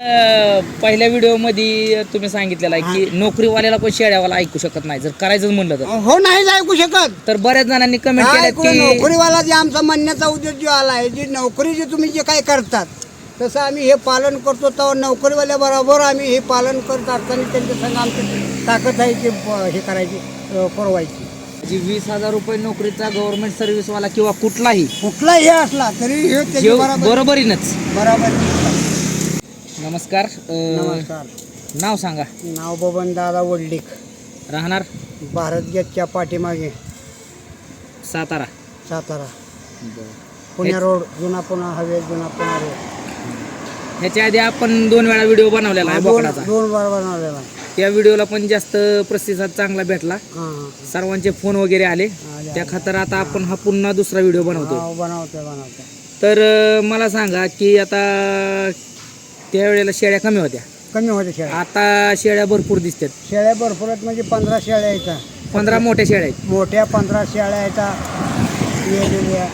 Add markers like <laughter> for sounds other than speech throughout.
पहिल्या व्हिडिओमध्ये तुम्ही सांगितलेलं आहे की नोकरीवाल्याला पण शेळ्यावाला ऐकू शकत नाही. जर करायचंच म्हणलं तर. हो नाहीच ऐकू शकत. तर बऱ्याच जणांनी कमेंट केल्या कुठं की नोकरीवाला जे आमचा म्हणण्याचा उद्देश जो आला आहे जी नोकरी जे तुम्ही जे काय करतात तसं आम्ही हे पालन करतो तेव्हा नोकरीवाल्या बरोबर आम्ही हे पालन करत असताना त्यांच्या संग आमची ताकद आहे की हे करायची पुरवायची. जी वीस हजार रुपये नोकरीचा गव्हर्नमेंट सर्व्हिसवाला किंवा कुठलाही कुठलाही हे असला तरी हे बरोबरीनच. बरोबर. नमस्कार अं, नमस्कार. नाव सांगा. नाव बबन दादा वडलिक. राहणार? भारत गेटच्या पाठीमागे. सातारा. सातारा. पुणे रोड जुना पुणा हवे जुना पुणा रोड. ह्याच्या आधी आपण दोन वेळा व्हिडिओ बनवलेला आहे दोन बोकडाचा. दोन बार बनवलेला आहे. त्या व्हिडिओला पण जास्त प्रतिसाद चांगला भेटला. हां हां. सर्वांचे फोन वगैरे आले. आले, त्या खातर आता आपण हा पुन्हा दुसरा व्हिडिओ बनवतो हां बनवते बनवते तर अं, मला सांगा की आता त्यावेळेला शेळ्या कमी होत्या. कमी होते शेळ्या. आता शेळ्या भरपूर दिसतात. शेळ्या भरपूर आहेत म्हणजे पंधरा शेळ्या येतात पंधरा मोठ्या शेळ्या आहेत. मोठ्या पंधरा शेळ्या येतात येलेल्या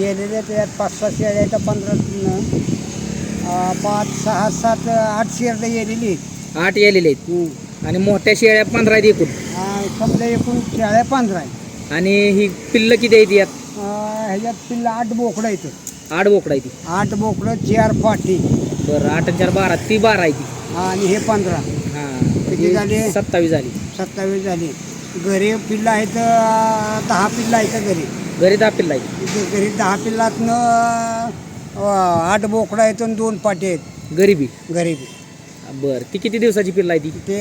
येलेल्या त्यात पाच सहा शेळ्या येतात पंधरा अं, पाच सहा सात आठ शेळ्या येलेली आहेत. आठ येलेले आहेत. आणि मोठ्या शेळ्या पंधरा आहेत एकूण. अं, समजा एकूण शेळ्या पंधरा आहेत. आणि ही पिल्ल किती आहेत यात? अं, ह्याच्यात पिल्ला आठ बोकडं येतं आठ बोकडा आहे ती. आठ बोकडं चार पाठी बरं आठ आणि चार बारा ती बारा आहे ती. आणि हे पंधरा. किती हा झाली? सत्तावीस झाली. सत्तावीस झाली. घरी पिल्लं आहेत अं, दहा पिल्लं आहेत घरी? घरी दहा पिल्ल इथे घरी दहा पिल्लातनं अं, आठ बोकडं आहेत आणि दोन पाटे आहेत. गरीबी. गरीबी. बर ती किती दिवसाची पिल्ल आहे ती? ते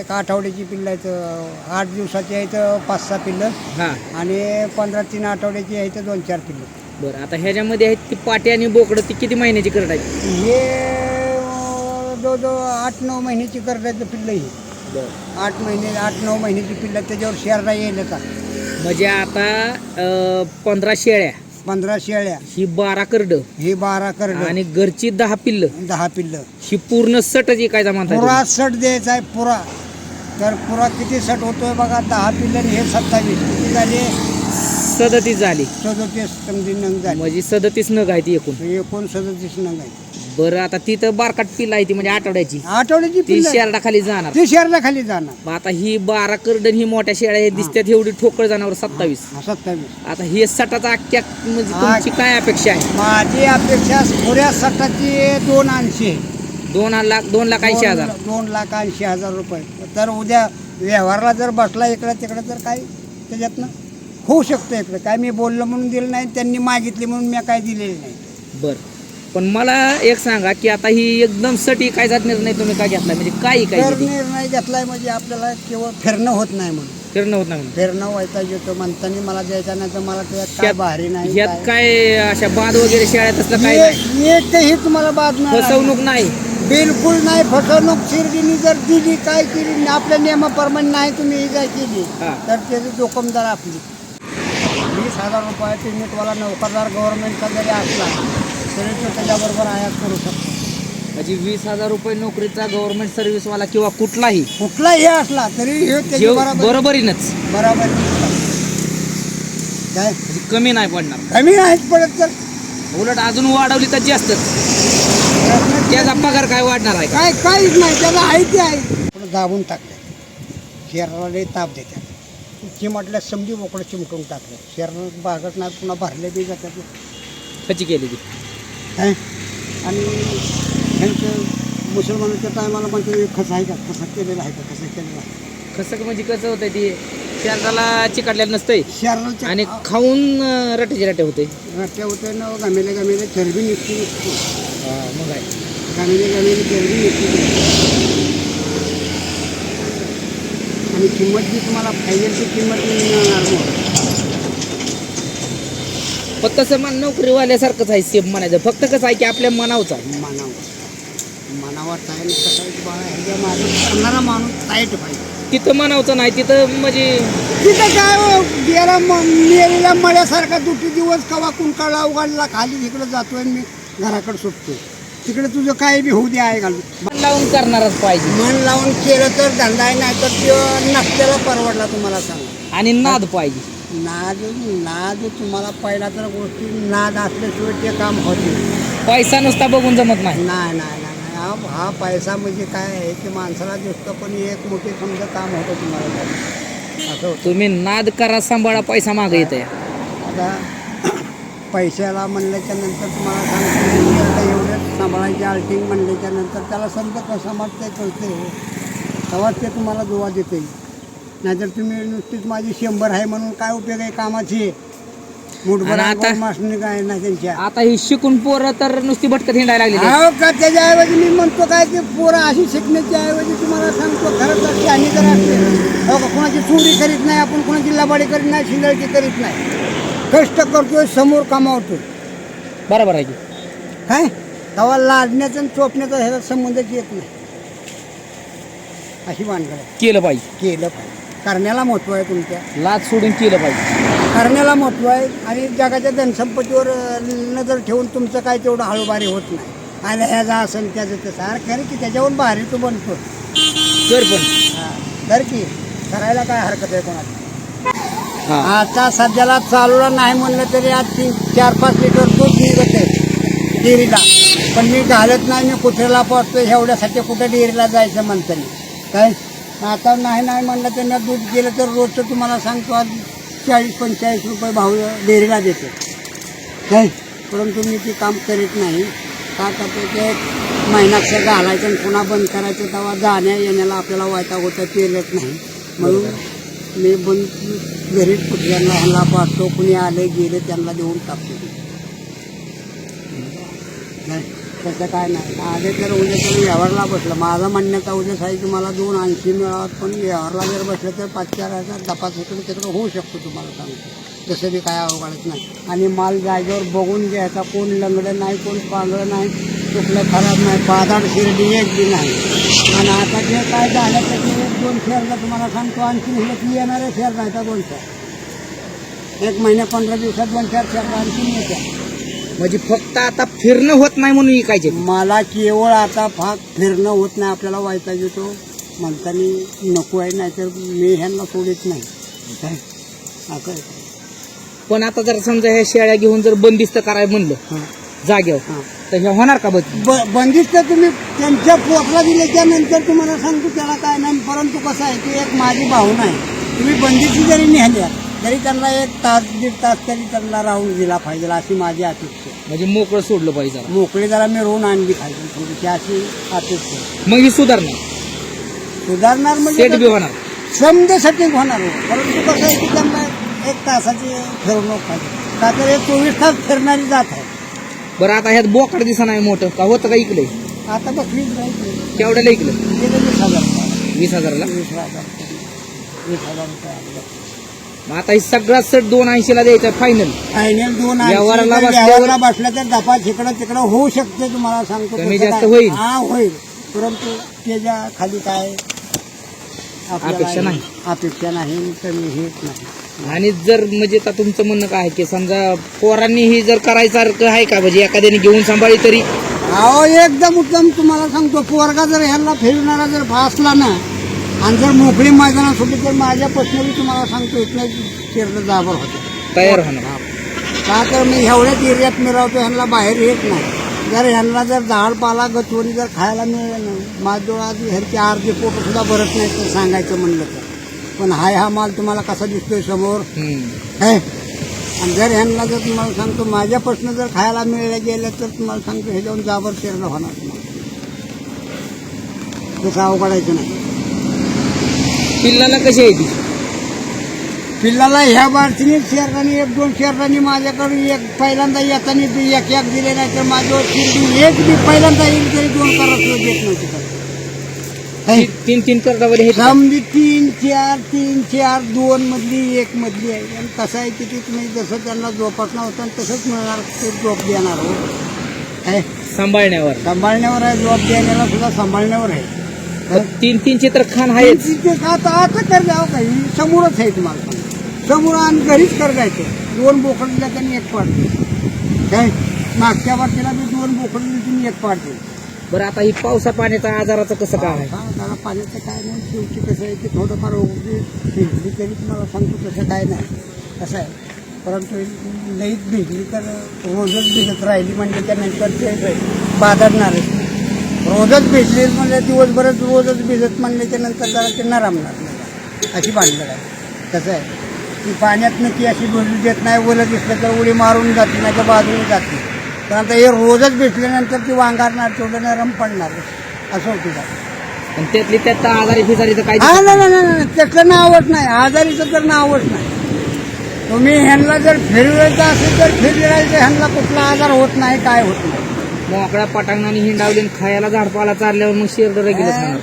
एक आठवड्याची पिल्लं आहेत अं, आठ दिवसाची आहेत पाच सहा पिल्लं. हा. आणि पंधरा तीन आठवड्याची आहेत दोन चार पिल्लं. बरं आता ह्याच्यामध्ये आहेत ती पाटी आणि बोकडं ती किती महिन्याची करत आहेत? हे अं, जवळजवळ आठ नऊ महिन्याची करडायचं पिल्लं ही. बरं. आठ महिने आठ नऊ महिन्याची पिल्लं त्याच्यावर शेरडा येईल का? म्हणजे आता पंधरा शेळ्या. पंधरा शेळ्या. ही बारा करड. हे बारा करड. आणि घरची दहा पिल्ल. दहा पिल्लं. ही पूर्ण सटच काय म्हणतात पुरा सट द्यायचा आहे पुरा. तर पुरा किती सट होतोय बघा दहा पिल्लं आणि हे सत्तावीस. किती झाले? सदतीस झाली. सदतीस समजी नंग झाले. म्हणजे सदतीस नग आहे ती एकूण. एकूण सदतीस नंग आहे बरं आता ती तर बारकाट पिल्ल आहे ती म्हणजे आठवड्याची. आठवड्याची ती पिल्लं शेरडा खाली जाणार. ती शेरला खाली जाणार. मग आता ही बारा करडन ही मोठ्या शेळ्या हे. दिसतात एवढी ठोकळ जाणार सत्तावीस. हा, सत्तावीस. आता हे सटाचा अख्ख्या म्हणजे हा. तुमची काय अपेक्षा आहे? माझी अपेक्षा पुऱ्या सटाची दोन ऐंशी. आहे. दोन लाख दोन लाख ऐंशी हजार. दोन दोन लाख ऐंशी हजार रुपये. तर उद्या व्यवहारला जर बसला इकडं तिकडं तर काय? त्याच्यातनं? होऊ शकतं इकडं. काय मी बोललो म्हणून दिलं नाही त्यांनी मागितली म्हणून मी काय दिलेली नाही. बर. पण मला एक सांगा की आता ही एकदम सटी कायचा निर्णय तुम्ही काय घेतला म्हणजे काही काय तर निर्णय घेतलाय म्हणजे आपल्याला केवळ फिरणं होत नाही म्हणून. फिरणं होत नाही म्हणून. फिरणं व्हायचा येतो म्हणताना मला द्यायचा नाही तर मला त्यात काय भारी नाही ह्यात काय. काय अशा बाद वगैरे शेळ्या तसलं काय नाही. एक- एकही तुम्हाला बातमी फसवणूक नाही. बिलकुल नाही फसवणूक शिर्डीने जर दिली काय केली आपल्या नियमाप्रमाणे नाही तुम्ही ही काय केली हा. तर त्याची जोखमदार आपली. वीस हजार रुपये पेमेंटवाला नोकरदार गव्हर्नमेंटचा जरी असला तरी तो त्याच्याबरोबर आयात करू शकतो. म्हणजे वीस हजार रुपये नोकरीचा गव्हर्नमेंट सर्व्हिस वाला किंवा कुठलाही कुठलाही असला तरी हे त्याची जेव- बरोबर बरोबरीनच. बरोबर काय? म्हणजे कमी नाही पडणार. कमी नाहीच पडत तर? उलट अजून वाढवली तर जास्तच प्रश्न त्याचा पगार काय वाढणार आहे का? काय काहीच नाही त्याला आहे ते आहे. दाबून टाकले. शरीराला ताप देतात. चिमटल्या समजी मोकळं चिमटून टाकलं. शरीरात भागत नाही पुन्हा भरले बी जातात. कशी केली ती? काय आणि ह्यांचं मुसलमानाच्या टायमाला म्हणते कसं आहे का? कसं केलेलं आहे का? कसं केलेलं आहे? कसं म्हणजे कसं होतंय ती? शरीराला चिकाटलेलं नसतंय. शरीराच्या आणि खाऊन रटेचे रटे होते रट्ट्या होते ना गमेले गमेले चरबी निघते. निघते मग आहे गमेले गमेले चरबी निघते. आणि किंमत जी तुम्हाला पाहिजे ती किंमत मिळणार मग? पण तसं मन नोकरीवाल्यासारखंच आहे सेम म्हणायचं. फक्त कसं आहे की आपल्या मनावचं आहे. मानावर. ह्याच्या मागे करणारा माणूस टाईट पाहिजे तिथं मनावचं नाही तिथं म्हणजे तिथं काय हो, गेला म- मेलेल्या मळ्यासारखा दुटी दिवस कवा कुंकाळा उघडला खाली तिकडे जातोय आणि मी घराकडे सुटतोय. तिकडे तुझं काय बी होऊ दे आहे घालू. मन लावून करणारच पाहिजे. मन लावून केलं तर धंदा आहे नाही तर ते नसलेला परवडला तुम्हाला सांगा. आणि नाद पाहिजे. नाद नाद तुम्हाला पहिला तर गोष्टी नाद असल्याशिवाय ते काम होत नाही. पैसा नुसता बघून जमत नाही. नाही नाही नाही, नाही. हा हा पैसा म्हणजे काय आहे की माणसाला दिसतो पण एक मोठे समजा काम होतं तुम्हाला. त्यात. असं होतं. तुम्ही नाद करा सांभाळा पैसा मागे येत आता पैशाला म्हणल्याच्या नंतर तुम्हाला सांगतो सांभाळायचे आल्टिंग म्हणल्याच्या नंतर त्याला समजा कसं समजते कळते तेव्हाच ते तुम्हाला दुवा देते. नाहीतर तुम्ही नुसतीच माझी शंभर आहे म्हणून काय उपयोग आहे कामाची? मासणी काय ना त्यांच्या. आता ही शिकून पोरं तर नुसती भटकत हिंडायला लागली अहो का त्याच्याऐवजी मी म्हणतो काय की पोरं अशी शिकण्याच्या ऐवजी तुम्हाला सांगतो खरंच तर असते हो का कोणाची चोरी करीत नाही आपण कोणाची लबाडी करीत नाही शिंदळकी करीत नाही. कष्ट करतोय समोर कमावतोय. बरोबर आहे की. काय? तेव्हा लादण्याचा आणि चोपण्याचा ह्याचा संबंधच येत नाही. अशी भानगड आहे. केलं पाहिजे. केलं पाहिजे. करण्याला महत्त्व आहे तुमच्या. लाच सोडून केलं पाहिजे. करण्याला महत्त्व आहे आणि जगाच्या धनसंपत्तीवर अं, नजर ठेवून तुमचं काय तेवढं हळूबारी होत नाही. आणि ह्याचा असं त्याचं तसं. अरे खरं की त्याच्यावर भारी तू बनतो. कर पण. हा, तर की करायला काय हरकत आहे कोणाची हा. आता सध्याला चालूला नाही म्हणलं तरी आज तीन चार पाच लिटर दूध निघत आहे. डेअरीला. पण मी घालत नाही मी कुठेला पडतो एवढ्यासाठी कुठे डेअरीला जायचं म्हणतं मी काय? आता नाही नाही म्हणलं त्यांना दूध गेलं तर रोजचं तुम्हाला सांगतो आज चाळीस पंचेचाळीस रुपये भाव डेअरीला देतो काय? परंतु मी ते काम करीत नाही. का करतो ते महिनाक्षर घालायचं आणि पुन्हा बंद करायचं तेव्हा जाण्या येण्याला आपल्याला वायता होतं पेरत येत नाही. म्हणून मी बंद घरीच कुठल्यांना ह्यांना पाहतो कुणी आले गेले त्यांना देऊन टाकतो. त्याचं काय नाही. आले तर उद्या तुम्ही व्यवहारला बसलं. माझं म्हणण्याचा उद्या साई तुम्हाला दोन ऐंशी मिळावं पण व्यवहारला जर बसलं तर पाच चार हजार तपास इकडे तिकडे होऊ शकतो तुम्हाला सांगतो. तसं बी काय अवघडच नाही. आणि माल जागेवर बघून घ्यायचा कोण लंगडं नाही कोण पांगडं नाही कुठलं खराब नाही पादाड शिर्डी एक बी नाही. आणि आता जे काय झालं तर ते एक दोन शेअरला तुम्हाला सांगतो आणखी म्हटलं की येणारे शेअर नाही का दोन शेअर एक महिन्या पंधरा दिवसात दोन चार शेअर आणखी येत्या. म्हणजे फक्त आता फिरणं होत नाही म्हणून विकायचे. मला केवळ आता फाक फिरणं होत नाही आपल्याला व्हायचा येतो. म्हणताना नको आहे नाहीतर मी ह्यांना सोडित नाही. काय असं. पण आता जर समजा ह्या शेळ्या घेऊन जर बंदिस्त करायला म्हणलं हां. जागेवर हां. तर हे होणार का बंद? ब बंदिस्त तुम्ही त्यांच्या पोटला दिल्याच्या नंतर तुम्हाला सांगतो त्याला काय नाही परंतु कसं आहे की एक माझी भावना आहे. तुम्ही बंदिस्ती जरी नेहल्या तरी त्यांना एक तास दीड तास तरी त्यांना राहून दिला पाहिजे अशी माझी अपेक्षा आहे. म्हणजे मोकळं सोडलं पाहिजे जरा. मोकळी जरा मिळवून आणली पाहिजे थोडीशी अशी अपेक्षा आहे. मग ही सुधारणार सुधारणार म्हणजे सेट बी कसं? होणार समजेसाठी होणार हो. परंतु कसं आहे की त्यांना एक तासाची फिरवणूक पाहिजे का तर हे चोवीस तास फिरणारी जात आहे बरं आता ह्यात बोकड दिसा नाही मोठं का होतं का इकडे आता बस वीस राहायची केवढ्याला इकडे गेले वीस हजार रुपये. वीस हजारला वीस हजार रुपये. वीस हजार रुपये आले. मग आता ही सगळा सेट दोन ऐंशीला द्यायचा फायनल फायनल दोन व्यवहाराला ऐंशी, जर बसल्यावर- व्यवहाराला बसल्या तर दफा तिकडं तिकडं होऊ शकते तुम्हाला सांगतो. कमी जास्त. होईल. हा होईल. परंतु त्याच्याखाली काय? आपल्याला अपेक्षा नाही. अपेक्षा नाही कमी हेच नाही. आणि जर म्हणजे आता तुमचं म्हणणं काय आहे की समजा पोरांनी ही जर करायसारखं आहे का? म्हणजे एखाद्याने घेऊन सांभाळी तरी? अहो एकदम उत्तम तुम्हाला सांगतो. पोरगा जर ह्याला फिरणारा जर भासला ना आणि जर मोकळी मैदानात सुटली तर माझ्या पर्सनली तुम्हाला सांगतो इथलं शिरलं जाबर होतं. तयार होणार. का तर मी एवढ्याच एरियात मिळवतो ह्यांना बाहेर येत नाही. जर ह्यांना जर डाळ पाला गचवणी जर खायला मिळेल ना माझ्याजवळ आज ह्यांचे अर्धे पोट सुद्धा भरत नाही तर सांगायचं म्हणलं तर. पण हाय हा माल तुम्हाला कसा दिसतोय समोर. है? आणि जर ह्यांना जर तुम्हाला सांगतो माझ्यापासून जर खायला मिळायला गेलं तर तुम्हाला सांगतो हे जाऊन जाबर शिरणं होणार तुम्हाला. तसं अवघडायचं नाही. पिल्लाला कशी आहे ती? पिल्लाला ह्या बारतीने शेरडानी एक दोन शेरडानी माझ्याकडे एक पहिल्यांदा येताना बी एक एक दिले नाही तर माझ्यावर शिर्डी एक बी पहिल्यांदा येईल तरी दोन करत देत नव्हती का तीन तीन करतावर हे समजी तीन चार तीन चार दोन मधली एक मधली आहे. आणि कसं आहे की ती तुम्ही जसं त्यांना जोपासना होता आणि तसंच मिळणार ते झोप देणार हो. काय सांभाळण्यावर. सांभाळण्यावर आहे जॉब देण्याला सुद्धा सांभाळण्यावर आहे. तीन तीन चित्र खान तिथे आता आता कर द्यावं काही समोरच आहे तुम्हाला. समोर आणि घरीच कर जायचं. दोन बोकड दिल्या त्यांनी एक पाडते. काय? मागच्या वर्षीला बी दोन बोकड दिली तुम्ही एक पाडते. बरं आता ही पावसा पाण्याचा आजाराचं कसं काय आहे? पाण्याचं काय नाही शेवटी कसं आहे की थोडंफार भिजली तरी तुम्हाला सांगतो तसं काय नाही. कसं आहे? परंतु लईच भिजली तर रोजच भिजत राहिली म्हणजे त्यानंतर ते बादडणारच रोजच भिजले म्हणजे दिवसभरात रोजच भिजत म्हणल्याच्या नंतर जरा ते नरमणार नाही अशी भानगड आहे. कसं आहे? ती पाण्यात नक्की अशी भिजू देत नाही ओलं दिसलं तर उडी मारून जाते नाही तर बाजूने जाते. पण आता हे रोजच भिजल्यानंतर ती वांगारणार तेवढं नरम पडणार. असं होतं का त्यातली त्यात आजारी फिजारी तर काही हा नाही. नाही नाही नाही, त्यातलं नावच नाही. आजारीचं तर नावच नाही. तुम्ही ह्यांना जर फिरवायचं असेल तर फिरवायचं ह्यांना कुठला आजार होत नाही काय होत नाही. मोकळ्या पटांगणाने हिंडावली खायला झाडपाला चालल्यावर मग काय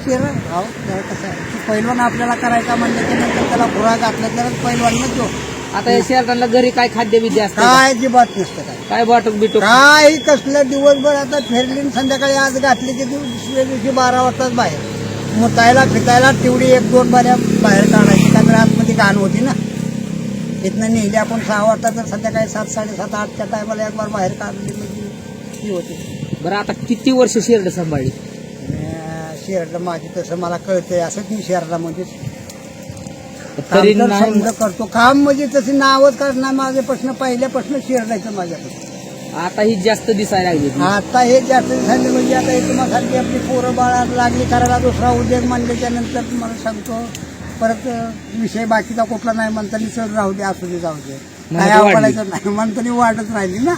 जरा कसं आहे, की पैलवान आपल्याला करायचा म्हणलं की नंतर त्याला खुराक घातलं तरच पैलवान म्हणतो आता या शेरडांना घरी काय खाद्य विद्या असतं? काय अजिबात नसतं काय? काय बिटक? काही कसलं दिवसभर आता फिरली संध्याकाळी आज घातली की दुसऱ्या दिवशी बारा वाजताच बाहेर. मुतायला फिटायला तेवढी एक दोन बाऱ्या बाहेर काढायची का तर आतमध्ये घाण होती ना. इथनं नेली आपण सहा वाजता तर संध्याकाळी सात साडेसात आठच्या टायमाला एक बार बाहेर काढली म्हणजे ती होती. बरं आता किती वर्ष शेरड सांभाळली? शेअरला माझी तसं मला कळतंय असंच मी शेअरला म्हणजे. तरी काम तर नाही समजा करतो. काम म्हणजे तशी नावच करणार माझ्यापासून पहिल्यापासून शिरडायचं माझ्यापासून. आता ही जास्त दिसायला लागली. आता हे जास्त झाले म्हणजे आता हे तुम्हाला सारखी आपली पोरं बाळा लागली करायला दुसरा उद्योग मांडल्याच्या नंतर तुम्हाला सांगतो परत विषय बाकीचा कुठला नाही म्हणताना चल राहू दे असू दे जाऊ दे. वाढली. आवडायचं नाही. म्हणताना वाढत राहिली ना.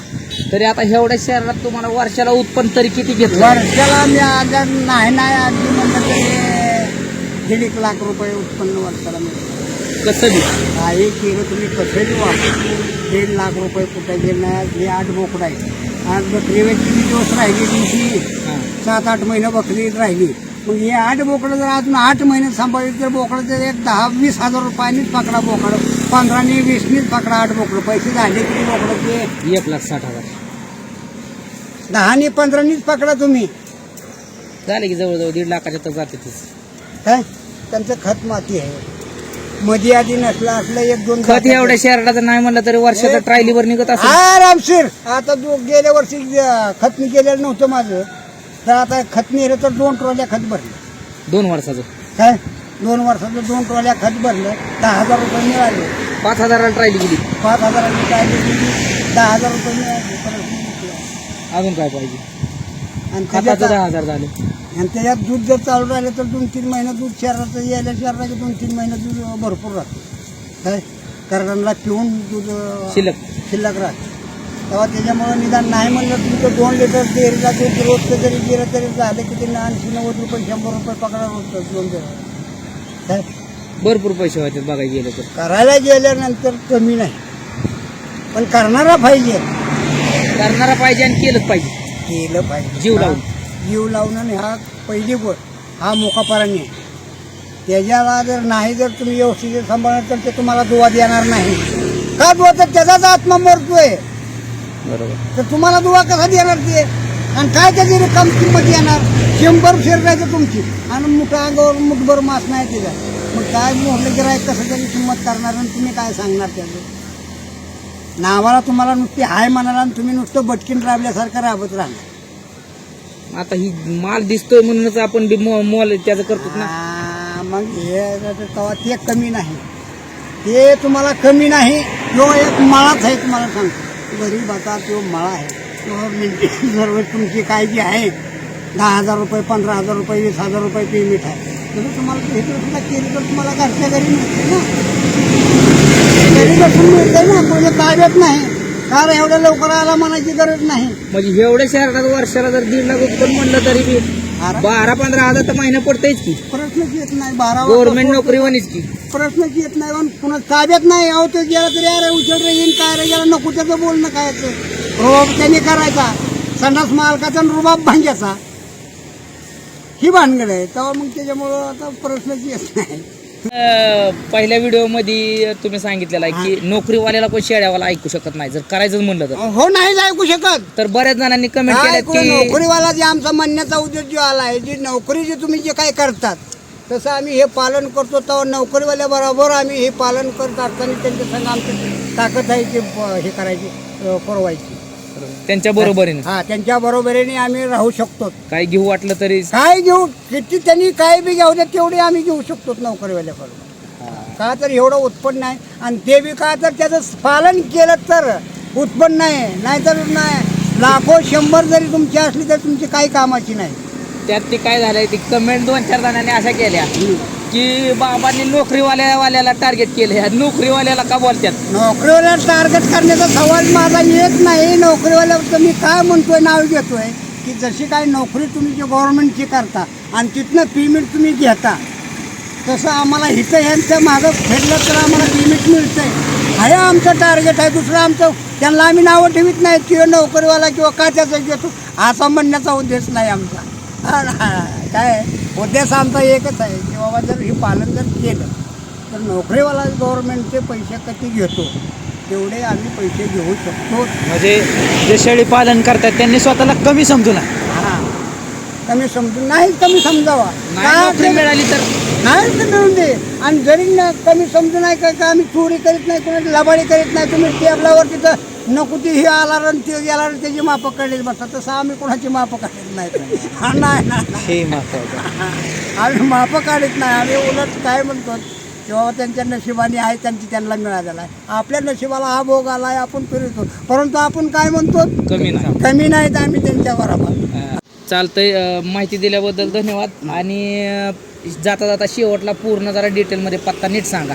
तरी आता एवढ्या शहरात तुम्हाला वर्षाला उत्पन्न तरी किती घेतलं? वर्षाला मी आज नाही नाही अगदी म्हणलं तरी दीड एक लाख रुपये उत्पन्न वर्षाला मिळतं. कसं बी. काही केलं तुम्ही कसंही वापर. दीड लाख रुपये कुठे गेलं हे आठ बोकडं आहे आज बकरी किती दिवस राहिली तुमची. सात आठ महिने बकरी राहिली. मग हे आठ बोकडं जर अजून आठ महिने सांभाळली तर बोकडं तर एक दहा वीस हजार रुपयानीच पकडा बोकडं. पंधरानी वीसनीच पकडा आठ बोकडं. पैसे झाले किती बोकडं ते? एक लाख साठ हजार. दहानी पंधरानीच पकडा तुम्ही. झाले की जवळजवळ दीड लाखाच्या तर जाते काय त्यांचं खत माती आहे. मध्ये आधी नसलं असलं एक दोन खत एवढ्या शहराचं नाही म्हणलं तरी वर्षाचं ट्रायलीवर निघत असेल. आरामशीर. आता गेल्या वर्षी खत गेलेलं नव्हतं माझं. तर आता खत नेलं तर दोन ट्रॉल्या खत भरलं. दोन वर्षाचं. काय? दोन वर्षाचं दोन ट्रॉल्या खत भरलं दहा हजार रुपये मिळाले. पाच हजाराला ट्रायली गेली पाच हजारांनी काय दिली दहा हजार रुपये मिळाले. परत मी विकलं. अजून काय पाहिजे? आणि खताचं त्याच्यात दहा हजार झाले. आणि त्याच्यात दूध जर चालू राहिलं तर दोन तीन महिने दूध शहराचं यायला शहराचं दोन तीन महिने दूध भरपूर राहतं. काय? करडांना पिऊन दूध अं, शिल्लक. शिल्लक राहते. तेव्हा त्याच्यामुळं निदान नाही म्हणलं तुमचं दोन लिटर डेअरीला दूध रोजचं जरी गेलं तरी झालं की ते ऐंशी नव्वद रुपये शंभर रुपये पकडा रोजचं दोन दिवस काय? भरपूर पैसे व्हायचे बघायला गेलं तर. करायला गेल्यानंतर कमी नाही. पण करणारा पाहिजे. करणारा पाहिजे आणि केलंच पाहिजे. केलं पाहिजे. जीव लावून. जीव लावून आणि हा पहिली गोष्ट हा मोकापाराने. आहे. त्याच्याला जर नाही जर तुम्ही व्यवस्थित सांभाळणार तर ते तुम्हाला दुवा देणार नाही. का दुवा? तर त्याचाच आत्मा मरतोय. बरोबर. तर तुम्हाला दुवा कसा देणार ते? आणि काय त्याची रक्कम किंमत येणार? शंभर शेरडायचं तुमची. आणि मुठा अंगावर मुठभर मास नाही तिला मग काय मोठलं गिरायक कसं तरी किंमत करणार आणि तुम्ही काय सांगणार त्याचं? नावाला तुम्हाला नुसती हाय म्हणाला आणि तुम्ही नुसतं बटकीन राबल्यासारखं राबत राहणार. आता ही माल दिसतोय म्हणूनच आपण बी मोल त्याचं करतो ना. मग हे तेव्हा ते कमी नाही. ते तुम्हाला कमी नाही. जो एक मळाच आहे तुम्हाला सांगतो. गरीबाचा तो मळा आहे गव्हर्नमेंटची <laughs> सर्व तुमची काय जी आहे दहा हजार रुपये पंधरा हजार रुपये वीस हजार रुपये पेमेंट आहे. तसं तुम्हाला हे जर सुद्धा केली तर तुम्हाला घरच्या घरी मिळते ना. घरी बसून मिळते ना म्हणजे ताब्यात नाही. कारण एवढ्या लवकर आला म्हणायची गरज नाही. म्हणजे एवढ्या शहरात वर्षाला जर दीड लाख उत्पन्न म्हणलं तरी बी बारा? पंधरा हजार तर महिना पडतायच की प्रश्नच येत नाही बारा गव्हर्नमेंट नोकरी वणीच की प्रश्नच येत नाही पण पुन्हा ताब्यात नाही. अहो तो गेला तरी अरे उचल रे येईन काय रे? गेला नको त्याचं बोलणं काय रोब त्याने करायचा. संडास मालकाचा आणि रुबाब भांग्याचा. ही भानगड आहे. तेव्हा मग त्याच्यामुळं आता प्रश्नच येत नाही. पहिल्या व्हिडिओमध्ये तुम्ही सांगितलेलं आहे की नोकरीवाल्याला कोण शेड्यावाला ऐकू शकत नाही. जर करायचंच म्हणलं तर. हो नाही ऐकू शकत. तर बऱ्याच जणांनी कमेंट कुठं की नोकरीवाला जे आमचा म्हणण्याचा उद्देश जो आला आहे जी नोकरी जे तुम्ही जे काय करतात तसं आम्ही हे पालन करतो तेव्हा नोकरीवाल्या बरोबर आम्ही हे पालन करत असताना त्यांच्या संग आमची ताकद आहे की हे करायची पुरवायची. त्यांच्या बरोबरीने हा त्यांच्या बरोबरीने आम्ही राहू शकतो. काय घेऊ वाटलं तरी? काय घेऊ? किती त्यांनी काय बी घेऊ द्या तेवढे आम्ही घेऊ शकतो नोकरीवाल्याकडून का तर एवढं उत्पन्न आहे आणि ते बी का तर त्याचं पालन केलं तर उत्पन्न आहे नाहीतर नाही. लाखो शंभर जरी तुमची असली तर तुमची काही कामाची नाही. त्यात ते काय झालंय ती कमेंट दोन चार जणांनी अशा केल्या. की बाबांनी नोकरीवाल्या वाल्याला टार्गेट केले ह्या नोकरीवाल्याला का बोलतात नोकरीवाल्या टार्गेट करण्याचा सवाल माझा येत नाही. नोकरीवाल्याचं मी काय म्हणतोय नाव घेतोय? की जशी काय नोकरी तुम्ही जे गव्हर्नमेंटची करता आणि तिथनं पेमेंट तुम्ही घेता तसं आम्हाला हिथं यांचं मागं फेडलं तर आम्हाला पेमेंट मिळतंय. आहे आमचं टार्गेट आहे दुसरं आमचं त्यांना आम्ही नावं ठेवीत नाही किंवा नोकरीवाला किंवा का त्याचं घेतो? असा म्हणण्याचा उद्देश नाही आमचा. <laughs> हा काय? आहे? उद्देश आमचा एकच आहे की बाबा जर हे पालन जर केलं तर नोकरीवाला गव्हर्नमेंटचे पैसे किती घेतो? तेवढे आम्ही पैसे घेऊ शकतो. म्हणजे जे शेळी पालन करतात त्यांनी स्वतःला कमी समजू नये. हा. कमी समजून नाही कमी समजावा. नाही नोकरी मिळाली तर? मिळून दे आणि जरी न कमी समजू नाही का का आम्ही चोरी करीत नाही कोणी लबाडी करीत नाही तुम्ही टेबलावर तिथं नको ती हे आला आणि ते गेला आणि त्याची मापं काढलीच बसतात तसं आम्ही कोणाची मापं काढत नाही हा, नाही आम्ही मापं काढत नाही आम्ही उलट काय म्हणतो की बाबा त्यांच्या नशिबाने आहे त्यांची त्यांना मिळालेला आहे आपल्या नशिबाला हा भोग आला आहे आपण फिरतो. परंतु आपण काय म्हणतो? कमी नाही. कमी नाहीत आम्ही त्यांच्या बरोबर. चालतंय माहिती दिल्याबद्दल धन्यवाद. आणि जाता जाता शेवटला पूर्ण जरा डिटेलमध्ये पत्ता नीट सांगा.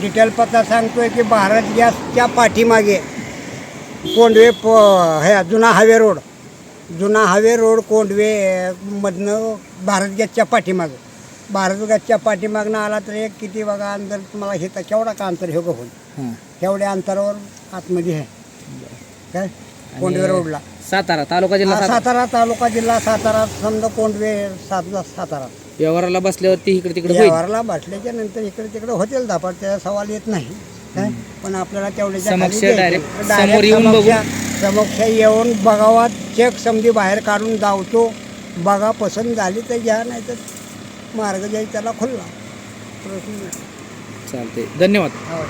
डिटेल पत्ता सांगतोय की भारत गॅसच्या पाठीमागे कोंडवे प हे जुना हायवे रोड. जुना हायवे रोड कोंडवे मधनं भारत गॅसच्या पाठीमागं. भारत गॅसच्या पाठीमागनं आला तर एक किती बघा अंतर तुम्हाला हे तर केवढा का अंतर हे बघून. हां. तेवढ्या अंतरावर आतमध्ये आहे काय? कोंडवे रोडला. सातारा तालुका जिल्हा हा, सातारा. सातारा तालुका जिल्हा सातारा समजा कोंडवे सात सातारा. व्यवहाराला बसल्यावरती इकडे तिकडे होईल व्यवहारला बसल्याच्या नंतर इकडे तिकडे होतील धापाट त्याचा सवाल येत नाही काय पण आपल्याला तेवढ्याच्या समक्ष खाली द्यायचं. direct Direct समोर येऊन बघू. समक्ष- समक्ष येऊन बघावा चेक समधी बाहेर काढून जावतो बघा पसंत झाली तर घ्या नाही तर मार्ग जाईल त्याला खुल्ला प्रश्न नाही. चालते धन्यवाद हो.